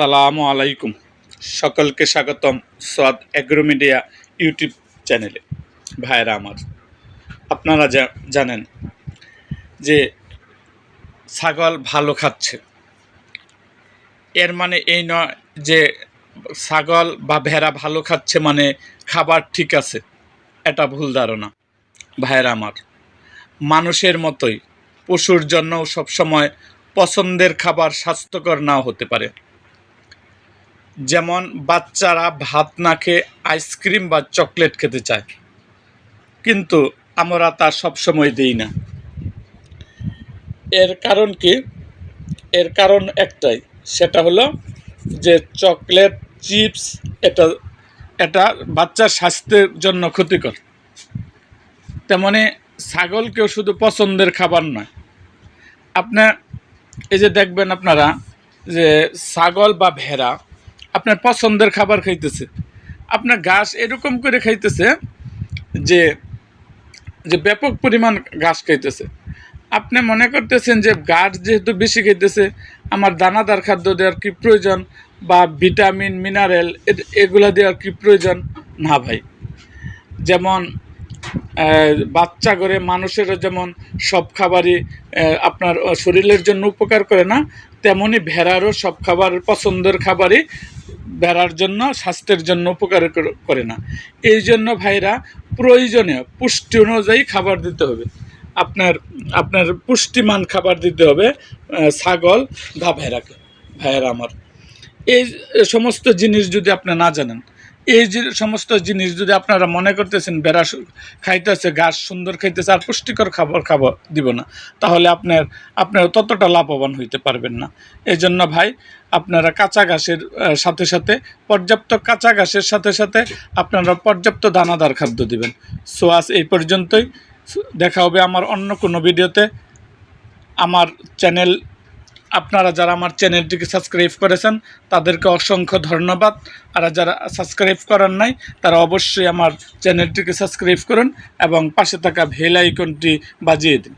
আসসালামু আলাইকুম। সকলকে স্বাগতম সোয়াদ অ্যাগ্রো মিডিয়া ইউটিউব চ্যানেলে। ভাইরা আমার, আপনারা জানেন যে ছাগল ভালো খাচ্ছে। এর মানে এই নয় যে ছাগল বা ভেড়া ভালো খাচ্ছে মানে খাবার ঠিক আছে, এটা ভুল ধারণা। ভাইরা আমার, মানুষের মতোই পশুর জন্যও সবসময় পছন্দের খাবার স্বাস্থ্যকর নাও হতে পারে। যেমন বাচ্চারা ভাত না খেয়ে আইসক্রিম বা চকলেট খেতে চায়। কিন্তু আমরা তা সবসময় দিই না। এর কারণ কি? এর কারণ একটাই, সেটা হলো যে চকলেট, চিপস এটা এটা বাচ্চার স্বাস্থ্যের জন্য ক্ষতিকর। তেমনি ছাগলকেও শুধু পছন্দের খাবার নয়। আপনার, এই যে দেখবেন আপনারা যে ছাগল বা ভেড়া আপনার পছন্দের খাবার খাইতেছে। আপনার ঘাস এরকম করে খাইতেছে যে যে ব্যাপক পরিমাণ ঘাস খাইতেছে। আপনি মনে করতেছেন যে ঘাস যেহেতু বেশি খাইতেছে, আমার দানাদার খাদ্য দেওয়ার কি প্রয়োজন বা ভিটামিন, মিনারেল এগুলা দেওয়ার কি প্রয়োজন? না ভাই। যেমন বাচ্চা করে মানুষেরও যেমন সব খাবারই আপনার শরীরের জন্য উপকার করে না, তেমনি ভেড়ারও সব খাবার, পছন্দের খাবারই ভেড়ার জন্য, স্বাস্থ্যের জন্য উপকার করে না। এই জন্য ভাইরা প্রয়োজনীয়, পুষ্টি অনুযায়ী খাবার দিতে হবে। আপনার আপনার পুষ্টিমান খাবার দিতে হবে ছাগল বা ভেড়াকে ভাইয়েরা আমার। এই সমস্ত জিনিস যদি আপনি না জানেন এই যে সমস্ত জিনিস যদি আপনারা মনে করতেছেন, বেড়া খাইতেছে, ঘাস সুন্দর খাইতেছে, আর পুষ্টিকর খাবার খাবার দিব না, তাহলে আপনার আপনার ততটা লাভবান হইতে পারবেন না। এই জন্য ভাই, আপনারা কাঁচা ঘাসের সাথে সাথে, পর্যাপ্ত কাঁচা ঘাসের সাথে সাথে আপনারা পর্যাপ্ত দানাদার খাদ্য দিবেন। সো, আজ এই পর্যন্তই। দেখা হবে আমার অন্য কোনো ভিডিওতে। আমার চ্যানেল আপনারা যারা আমার চ্যানেলটিকে সাবস্ক্রাইব করেছেন, তাদেরকে অসংখ্য ধন্যবাদ। আর যারা সাবস্ক্রাইব করার নাই, তারা অবশ্যই আমার চ্যানেলটিকে সাবস্ক্রাইব করুন এবং পাশে থাকা ভেল আইকনটি বাজিয়ে দিন।